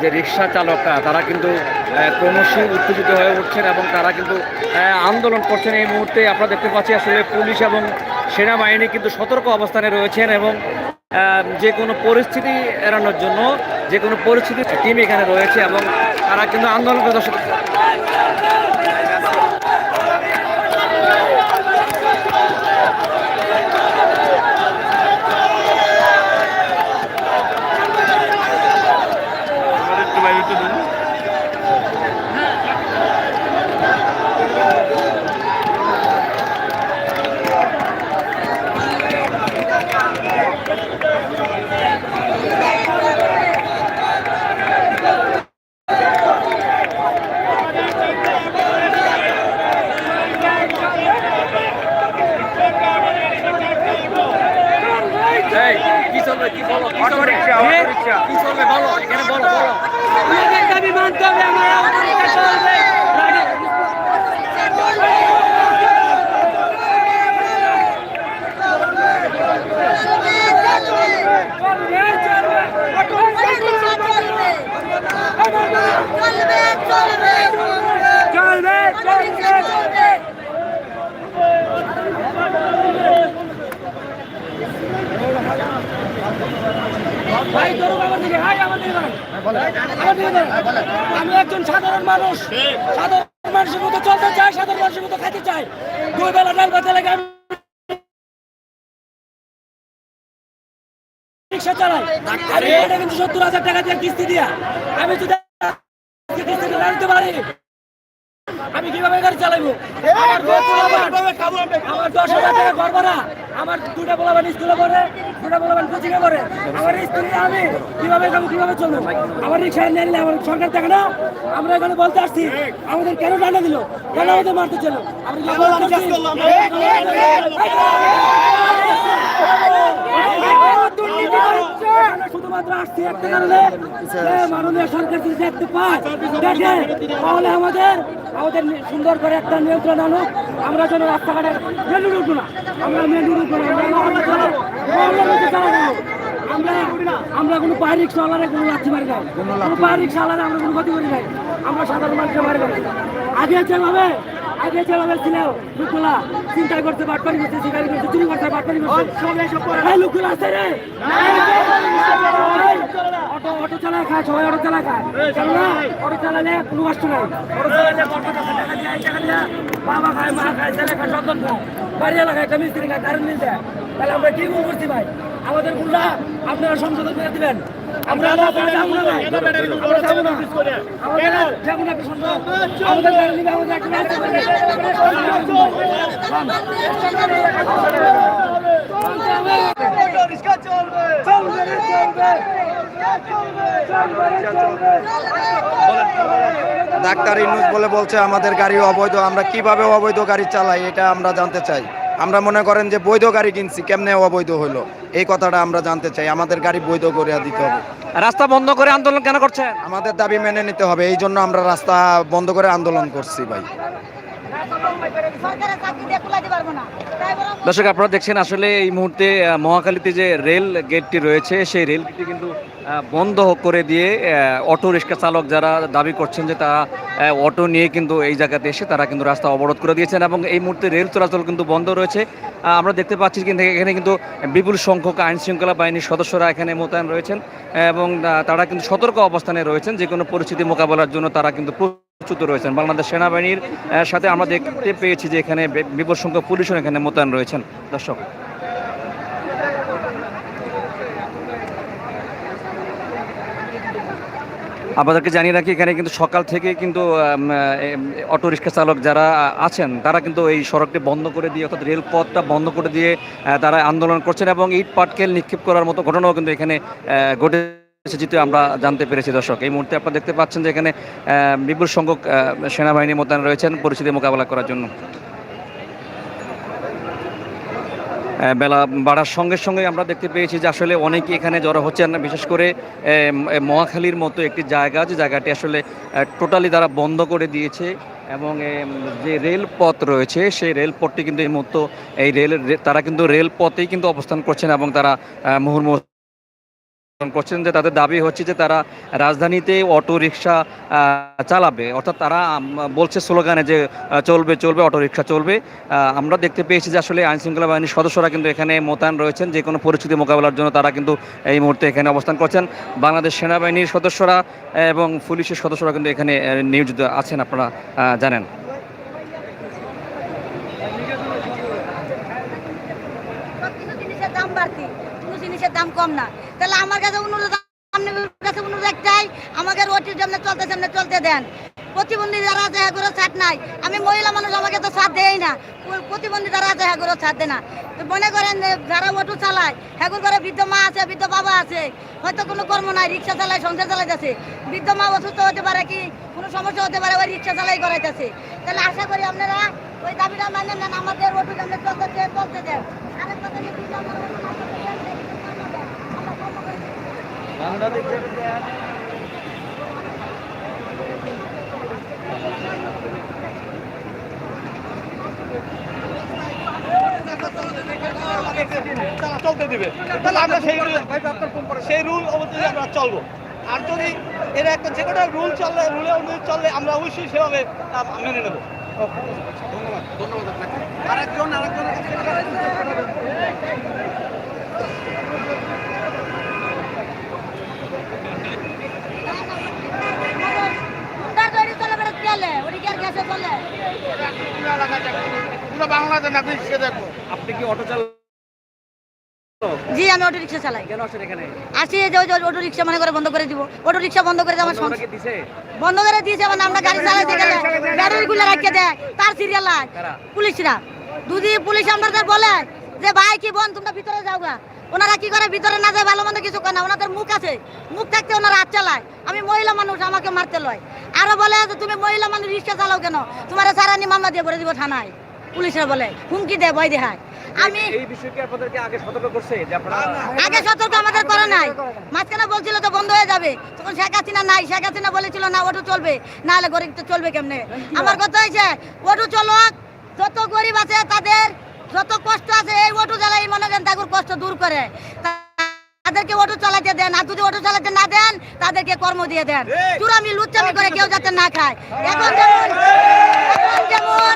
যে রিক্সা চালকরা, তারা কিন্তু ক্রমশই উত্তেজিত হয়ে উঠছেন এবং তারা কিন্তু আন্দোলন করছেন। এই মুহূর্তে আপনারা দেখতে পাচ্ছি আসলে পুলিশ এবং সেনাবাহিনী কিন্তু সতর্ক অবস্থানে রয়েছেন এবং যে কোনো পরিস্থিতি এড়ানোর জন্য, যে কোনো পরিস্থিতি টিম এখানে রয়েছে এবং তারা কিন্তু আন্দোলন করে দর্শক এই, কি চলবে কি বলো কি চলবে কি চলবে বলো এখানে বলো বলো আমাদের দাবি মানতে হবে আমার আমাদের কাছে চলবে চলবে চলবে ভাই ধরুন আমার দিকে হাই আমার দিকে ধরুন। আমার দিকে ধরুন। আমি একজন সাধারণ মানুষ। সাধারণ মানুষের মতো চলতে চাই, সাধারণ মানুষের মতো খাইতে চাই। দুই বেলা ডাল ভাতে লাগে আমি রিক্সা চালাই। আমি সত্তর হাজার টাকা দিয়ে কিস্তি দিয়া। আমি যদি কিস্তি দিতে পারি আমি কীভাবে গাড়ি চালাবো? আমার দশ হাজার টাকা ঘর ভাড়া। আমার দুটা বলাবান স্কুলে করে দুটা বলাবান কোচিং এ পড়ে। আমার স্ত্রী আমি কীভাবে যাব কীভাবে চলবো? আমার রিক্সা নিয়ে নিলে আমার সরকার টাকা না। আমরা এখানে বলতে আসছি আমাদের কেন ডান্ডা দিল? কেন আমাদের মারতে ছিল আমরা শুধুমাত্র তাহলে আমাদের আমাদের সুন্দর করে একটা নিয়ন্ত্রণ আনুক। আমরা যেন রাস্তাঘাটে মেন উঠবো না, আমরা মেন উঠবো না, আমরা। আমরা কোনো পাহাড়িক চালারে কোনো লাঠি মারি নাই। কোনো পাহাড়িক চালারে আমরা কোনো ক্ষতি করি নাই। আমরা সাধারণ মানুষের মারি আগে যেভাবে আগে যেভাবে ছিল লোকগুলা চিন্তা করতে বাটপারি করতে শিকারি করতে চুরি করতে বাটপারি করতে এই লোকগুলো আছে রে! অটো অটো চালায় খায় সবাই অটো চালায় খায় অটো চালালে কোনো কষ্ট নাই। অটো চালালে কষ্ট টাকা টাকা দিয়ে টাকা দিয়ে বাবা খায় মা খায় ছেলে খায় সন্তান খায়। বাড়ি এলাকায় একটা মিস্ত্রি খায় কারেন্ট মিল দেয়। তাহলে আমরা কি করছি ভাই? আমাদের ভুলটা আপনারা সংশোধন করে দিবেন। আমরা ডাক্তার ইনুস বলে বলছে আমাদের গাড়ি অবৈধ আমরা কীভাবে অবৈধ গাড়ি চালাই এটা আমরা জানতে চাই আমরা মনে করেন যে বৈধ গাড়ি কিনছি কেমনে অবৈধ হলো? এই কথাটা আমরা জানতে চাই আমাদের গাড়ি বৈধ করে দিতে হবে। রাস্তা বন্ধ করে আন্দোলন কেন করছে আমাদের দাবি মেনে নিতে হবে এই জন্য আমরা রাস্তা বন্ধ করে আন্দোলন করছি ভাই। দর্শক আপনারা দেখছেন আসলে এই মুহূর্তে আহ, মহাখালীতে যে রেল গেটটি রয়েছে সেই রেল গেটটি কিন্তু বন্ধ করে দিয়ে অটো রিক্সা চালক যারা দাবি করছেন যে তারা অটো নিয়ে কিন্তু এই জায়গাতে এসে তারা কিন্তু রাস্তা অবরোধ করে দিয়েছেন এবং এই মুহূর্তে রেল চলাচল কিন্তু বন্ধ রয়েছে। আমরা দেখতে পাচ্ছি কিন্তু এখানে কিন্তু বিপুল সংখ্যক আইন শৃঙ্খলা বাহিনীর সদস্যরা এখানে মোতায়েন রয়েছেন এবং তারা কিন্তু সতর্ক অবস্থানে রয়েছেন যে কোনো পরিস্থিতি মোকাবেলার জন্য তারা কিন্তু প্রস্তুত রয়েছেন। বাংলাদেশ সেনাবাহিনীর সাথে আমরা দেখতে পেয়েছি যে এখানে বিপুল সংখ্যক পুলিশও এখানে মোতায়েন রয়েছেন। দর্শক। আপনাদেরকে জানিয়ে রাখি এখানে কিন্তু সকাল থেকে কিন্তু অটো রিক্সা চালক যারা আছেন তারা কিন্তু এই সড়কটি বন্ধ করে দিয়ে অর্থাৎ রেলপথটা বন্ধ করে দিয়ে তারা আন্দোলন করছেন এবং ইট পাটকেল নিক্ষেপ করার মতো ঘটনাও কিন্তু এখানে আহ, যেটা আমরা জানতে পেরেছি, দর্শক। এই মুহূর্তে আপনারা দেখতে পাচ্ছেন যে এখানে বিপুল সংখ্যক সেনাবাহিনী মোতায়েন রয়েছেন, পরিস্থিতি মোকাবেলা করার জন্য। বেলা বাড়ার সঙ্গে সঙ্গে আমরা দেখতে পেয়েছি যে আসলে অনেকে এখানে জড়ো হচ্ছেন, বিশেষ করে মহাখালীর মতো একটি জায়গা যে জায়গাটি আসলে টোটালি তারা বন্ধ করে দিয়েছে এবং যে রেলপথ রয়েছে, সেই রেলপথটি কিন্তু এই মুহূর্তে, এই রেল তারা কিন্তু রেলপথেই কিন্তু অবস্থান করছেন এবং তারা মুহুর্মুহু করছেন যে তাদের দাবি হচ্ছে যে তারা রাজধানীতে অটো রিক্সা চালাবে। অর্থাৎ তারা বলছে স্লোগানে যে চলবে চলবে, অটো রিক্সা চলবে। আমরা দেখতে পেয়েছি যে আসলে আইন শৃঙ্খলা বাহিনীর সদস্যরা কিন্তু এখানে মোতায়েন রয়েছেন। যে কোনো পরিস্থিতি মোকাবেলার জন্য তারা কিন্তু এই মুহূর্তে এখানে অবস্থান করছেন। বাংলাদেশ সেনাবাহিনীর সদস্যরা এবং পুলিশের সদস্যরা কিন্তু এখানে নিয়োজিত আছেন, আপনারা জানেন সব কিছু জিনিসের দাম বাড়তি কোনো জিনিসের দাম কম না। তাহলে আমার কাছে অনুরোধ প্রতিবন্ধী ছাড় নাই। আমি মহিলা তো দেয় না। প্রতিবন্ধী ছাড় দেয় না। মনে করে বৃদ্ধ মা আছে, বৃদ্ধ বাবা আছে, হয়তো কোনো কর্ম নাই, রিক্সা চালায়, সংসার চালাইতেছে। বৃদ্ধ মা অসুস্থ হতে পারে কি, কোনো সমস্যা হতে পারে, ওই রিক্সা চালাই করাইতেছে। তাহলে আশা করি আপনারা ওই দাবিটা মানে নেন আমাদের চলতে চলতে দেন আরেক কথা যে বৃদ্ধ আমার অটো না চলতে দেন, আমরা কর্ম করে দিই। চলতে দিবে তাহলে আমরা সেই সেই রুল অনুযায়ী আমরা চলবো আর যদি এরা একটা যে কোনো রুল চললে রুলে অনুযায়ী চললে আমরা অবশ্যই সেভাবে মেনে নেব ধন্যবাদ ধন্যবাদ আপনাকে আরেকজন আরেকজনের হুন্ডার তৈরি চলে বেড়ে তেলে ওদিকে আর গ্যাসে চলে পুরো বাংলাদেশ আপনি সে আপনি কি অটো চালান? জি আমি অটো রিক্সা চালাই। কেন আসেন এখানে? আসি যে অটো রিক্সা মনে করে বন্ধ করে দিব। অটো রিক্সা বন্ধ করে আমার সংসার বন্ধ করে দিয়েছে মানে আমরা গাড়ি গেলে। ব্যাটারি গুলো রাখিয়ে দেয় তার সিরিয়াল? পুলিশরা। দুদি পুলিশ আমাদের বলে যে ভাই কি বোন তোমরা ভিতরে যাও গা। ওনারা কি করে ভিতরে না যায় ভালো মন্দ কিছু করে না? ওনাদের মুখ আছে। মুখ থাকতে ওনারা হাত চালায়। আমি মহিলা মানুষ আমাকে মারতে লয়। আরও বলে যে তুমি মহিলা মানুষ রিক্সা চালাও কেন? তোমার সারানি মামলা দিয়ে ভরে দিব থানায়। পুলিশরা বলে হুমকি দেয় ভয় দেখায়। আমি এই বিষয়ে আপনাদেরকে আগে সতর্ক করছে যে আপনারা আগে সতর্ক আমাদের করে নাই। মাঝখানে বলছিল তো বন্ধ হয়ে যাবে। তখন শেখ হাসিনা নাই। শেখ হাসিনা বলেছিল না ওটু চলবে। না হলে গরিব তো চলবে কেমনে? আমার কথা হয়েছে ওটু চলক যত গরিব আছে তাদের যত কষ্ট আছে এই ওটু জ্বালাই মনে করেন তাগুর কষ্ট দূর করে। তাদেরকে অটো চালাতে দেন আর যদি অটো চালাতে না দেন তাদেরকে কর্ম দিয়ে দেন। চুরামি লুচ্চামি করে কেউ যাতে না খায়। এখন যেমন এখন যেমন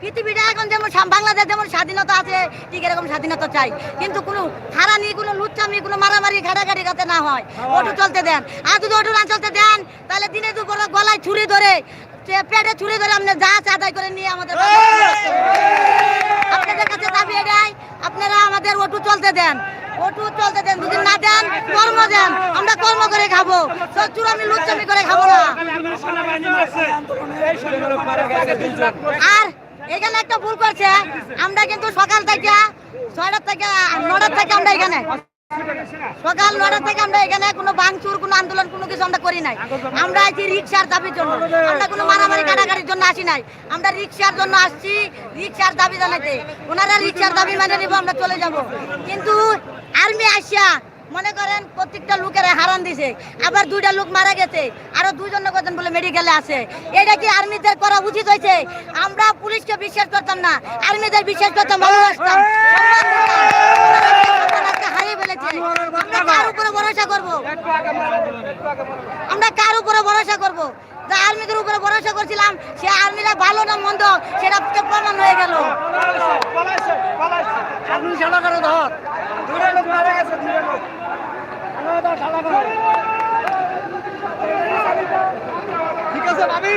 পৃথিবীটা এখন যেমন বাংলাদেশ যেমন স্বাধীনতা আছে ঠিক এরকম স্বাধীনতা চাই। কিন্তু কোনো হারানি কোনো লুচ্চামি কোনো মারামারি ঘাটাঘাটি যাতে না হয় অটো চলতে দেন। আর যদি অটো না চলতে দেন তাহলে দিনে দুপুরে গলায় ছুরি ধরে পেটে ছুরি ধরে আপনি যা আদায় করে নিয়ে আমাদের আপনাদের কাছে দাবি এটাই আপনারা আমাদের অটু চলতে দেন। অটু চলতে দেন, যদি না দেন, কর্ম দেন। আমরা কর্ম করে খাব। চুরামি লুচামি করে খাব না। আর এখানে একটা ভুল করছে। আমরা কিন্তু সকাল থেকে ছয়টার থেকে নটার থেকে আমরা এখানে সকাল নটা থেকে আমরা এখানে কোনো ভাঙচুর, কোনো আন্দোলন, কোনো কিছু আমরা করি নাই। আমরা আছি রিক্সার দাবির জন্য। আমরা কোনো মারামারি কাটাকাটির জন্য আসি নাই। আমরা রিক্সার জন্য আসছি, রিক্সার দাবি জানাইতে। ওনারা রিক্সার দাবি মানে নিব, আমরা চলে যাব। কিন্তু আর্মি আসিয়া মনে করেন প্রত্যেকটা লোকের হারান দিছে। আবার দুইটা লোক মারা গেছে। আরও দুইজন কজন বলে মেডিকেলে আছে। এটা কি আর্মিদের করা উচিত হয়েছে? আমরা পুলিশকে বিশ্বাস করতাম না। আর্মিদের বিশ্বাস করতাম, ভালোবাসতাম। আমরা কার উপরে ভরসা করব? আমরা কার উপরে ভরসা করব? যা আর্মিদের উপরে ভরসা করছিলাম সে আর্মিরা ভালো না মন্দ সেটা প্রমাণ হয়ে গেল আপনি শালা করে ধর দুটো লোক মারা গেছে দুটো লোক ঠিক আছে ভাবি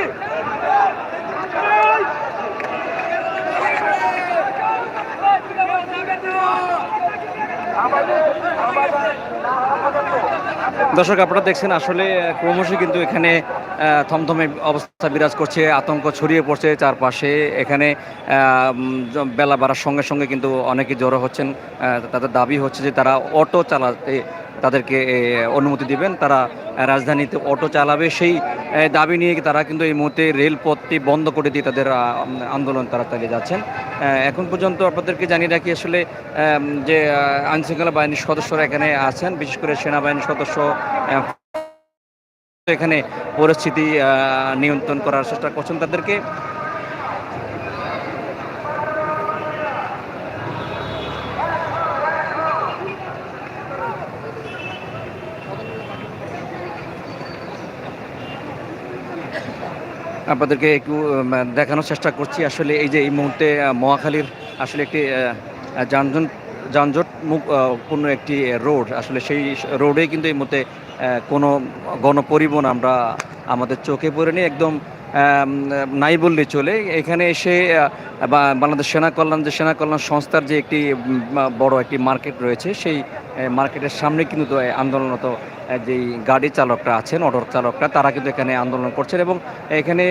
দর্শক, আপনারা দেখছেন আসলে ক্রমশই কিন্তু এখানে থমথমে অবস্থা বিরাজ করছে, আতঙ্ক ছড়িয়ে পড়ছে চারপাশে। এখানে বেলা বাড়ার সঙ্গে সঙ্গে কিন্তু অনেকে জড়ো হচ্ছেন। তাদের দাবি হচ্ছে যে তারা অটো চালাতে তাদেরকে অনুমতি দিবেন। তারা রাজধানীতে অটো চালাবে। সেই দাবি নিয়ে তারা কিন্তু এই মুহূর্তে রেলপথটি বন্ধ করে দিয়ে তাদের আন্দোলন তারা চালিয়ে যাচ্ছেন এখন পর্যন্ত আপনাদেরকে জানিয়ে রাখি আসলে যে আইনশৃঙ্খলা বাহিনীর সদস্যরা এখানে আছেন। বিশেষ করে সেনাবাহিনীর সদস্য এখানে পরিস্থিতি নিয়ন্ত্রণ করার চেষ্টা করছেন তাদেরকে। আপনাদেরকে একটু দেখানোর চেষ্টা করছি। আসলে এই যে এই মুহূর্তে মহাখালীর আসলে একটি আহ, যানজট মুখ পূর্ণ একটি রোড আসলে সেই রোডে কিন্তু এই মুহূর্তে কোনো গণপরিবহন আমরা আমাদের চোখে পড়ে নিয়ে একদম নাই বললে চলে। এখানে এসে বাংলাদেশ সেনা কল্যাণ যে সেনা কল্যাণ সংস্থার যে একটি বড় একটি মার্কেট রয়েছে সেই মার্কেটের সামনে কিন্তু তো, আহ, আন্দোলনরত আহ, যেই গাড়ি চালকরা আছেন, অটোর চালকরা, তারা কিন্তু এখানে আন্দোলন করছেন এবং এখানে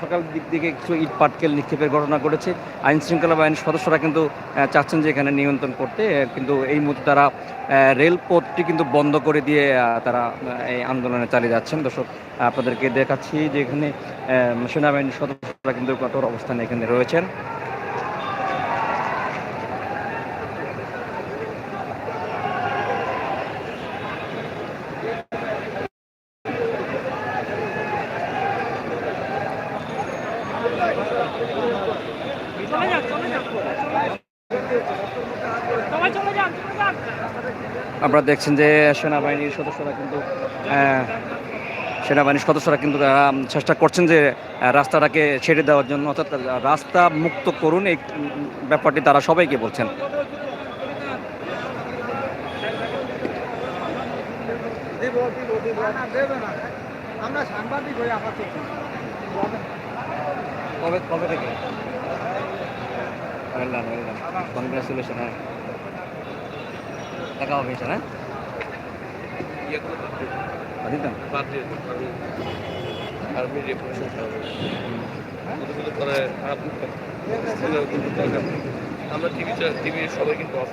সকাল দিক থেকে কিছু ইট পাটকেল নিক্ষেপের ঘটনা ঘটেছে। আইন শৃঙ্খলা বাহিনীর সদস্যরা কিন্তু চাচ্ছেন যে এখানে নিয়ন্ত্রণ করতে। কিন্তু এই মুহূর্তে তারা রেলপথটি কিন্তু বন্ধ করে দিয়ে তারা এই আন্দোলনে চালিয়ে যাচ্ছেন। দর্শক, আপনাদেরকে দেখাচ্ছি যে এখানে সেনাবাহিনীর সদস্যরা কিন্তু কঠোর অবস্থানে এখানে রয়েছেন। আপনারা দেখছেন যে সেনাবাহিনীর সদস্যরা কিন্তু সেনাবাহিনীর সদস্যরা কিন্তু চেষ্টা করছেন যে রাস্তাটাকে ছেড়ে দেওয়ার জন্য, অর্থাৎ রাস্তা মুক্ত করুন, এই ব্যাপারটি তারা সবাইকে বলছেন। কবে কবে থেকে? ওয়েলডান হ্যাঁ। দেখা হবে স্যার হ্যাঁ? দিতাম আমরা টিভি টিভি সবাই কিন্তু অফ